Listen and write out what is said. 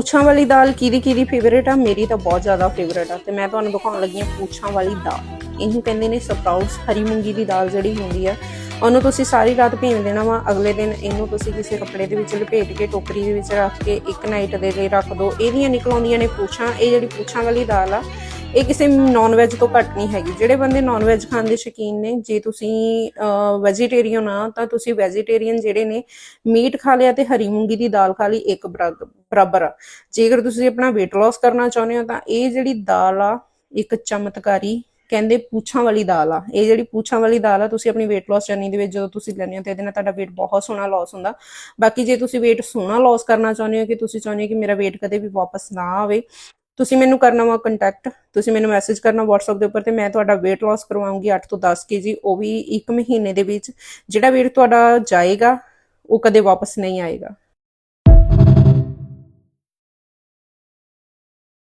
ਪੂਛਾਂ ਵਾਲੀ ਦਾਲ ਕਿਹਦੀ ਕਿਹਦੀ ਫੇਵਰੇਟ ਆ? ਮੇਰੀ ਤਾਂ ਬਹੁਤ ਜ਼ਿਆਦਾ ਫੇਵਰੇਟ ਆ। ਤੇ ਮੈਂ ਤੁਹਾਨੂੰ ਦਿਖਾਉਣ ਲੱਗੀ ਆ ਪੂਛਾਂ ਵਾਲੀ ਦਾਲ। ਇਹਨੂੰ ਕਹਿੰਦੇ ਨੇ ਸਪਰਾਊਟਸ ਹਰੀ ਮੂੰਗੀ ਦੀ ਦਾਲ ਜਿਹੜੀ ਹੁੰਦੀ ਆ, ਉਹਨੂੰ ਤੁਸੀਂ ਸਾਰੀ ਰਾਤ ਭੇਜ ਦੇਣਾ ਵਾ। ਅਗਲੇ ਦਿਨ ਇਹਨੂੰ ਤੁਸੀਂ ਕਿਸੇ ਕੱਪੜੇ ਦੇ ਵਿੱਚ ਲਪੇਟ ਕੇ, ਟੋਕਰੀ ਦੇ ਵਿੱਚ ਰੱਖ ਕੇ, ਇੱਕ ਨਾਈਟ ਦੇ ਲਈ ਰੱਖ ਦਿਓ ਇਹਦੀਆਂ ਨਿਕਲ ਆਉਂਦੀਆਂ ਨੇ ਪੂਛਾਂ। ਇਹ ਜਿਹੜੀ ਪੂਛਾਂ ਵਾਲੀ ਦਾਲ ਆ ਇਹ ਕਿਸੇ ਨਾਨ ਵੈਜ ਤੋਂ ਘੱਟ ਨਹੀਂ ਹੈਗੀ। ਜਿਹੜੇ ਬੰਦੇ ਨਾਨ ਵੈਜ ਖਾਣ ਦੇ ਸ਼ੌਕੀਨ ਨੇ, ਜੇ ਤੁਸੀਂ ਵੈਜੀਟੇਰੀਅਨ ਆ, ਤਾਂ ਤੁਸੀਂ ਵੈਜੀਟੇਰੀਅਨ ਜਿਹੜੇ ਨੇ, ਮੀਟ ਖਾ ਲਿਆ ਤੇ ਹਰੀ ਮੂੰਗੀ ਦੀ ਦਾਲ ਖਾ ਲਈ, ਇੱਕ ਬਰਾਬ- ਬਰਾਬਰ ਆ। ਜੇਕਰ ਤੁਸੀਂ ਆਪਣਾ weight loss ਕਰਨਾ ਚਾਹੁੰਦੇ ਹੋ, ਤਾਂ ਇਹ ਜਿਹੜੀ ਦਾਲ ਆ, ਇੱਕ ਚਮਤਕਾਰੀ, ਕਹਿੰਦੇ ਪੂਛਾਂ ਵਾਲੀ ਦਾਲ ਆ। ਇਹ ਜਿਹੜੀ ਪੂਛਾਂ ਵਾਲੀ ਦਾਲ ਆ, ਤੁਸੀਂ ਆਪਣੀ weight loss ਜਰਨੀ ਦੇ ਵਿੱਚ ਜਦੋਂ ਤੁਸੀਂ ਲੈਂਦੇ ਹੋ, ਤੇ ਇਹਦੇ ਨਾਲ ਤੁਹਾਡਾ weight ਬਹੁਤ ਸੋਹਣਾ loss ਹੁੰਦਾ। ਬਾਕੀ ਜੇ ਤੁਸੀਂ weight ਸੋਹਣਾ loss ਕਰਨਾ ਚਾਹੁੰਦੇ ਹੋ, ਕਿ ਤੁਸੀਂ ਚਾਹੁੰਦੇ ਹੋ ਕਿ ਮੇਰਾ weight ਕਦੇ ਵੀ ਵਾਪਸ ਨਾ ਆਵੇ ਤੁਸੀਂ ਮੈਨੂੰ ਕਰਨਾ ਵਾ ਕੰਟੈਕਟ ਤੁਸੀਂ ਮੈਨੂੰ ਮੈਸੇਜ ਕਰਨਾ WhatsApp ਦੇ ਉੱਪਰ ਤੇ ਮੈਂ ਤੁਹਾਡਾ weight loss ਕਰਵਾਉਂਗੀ 8 ਤੋਂ 10 kg, ਉਹ ਵੀ 1 ਮਹੀਨੇ ਦੇ ਵਿੱਚ। ਜਿਹੜਾ weight ਤੁਹਾਡਾ ਜਾਏਗਾ, ਉਹ ਕਦੇ ਵਾਪਸ ਨਹੀਂ ਆਏਗਾ।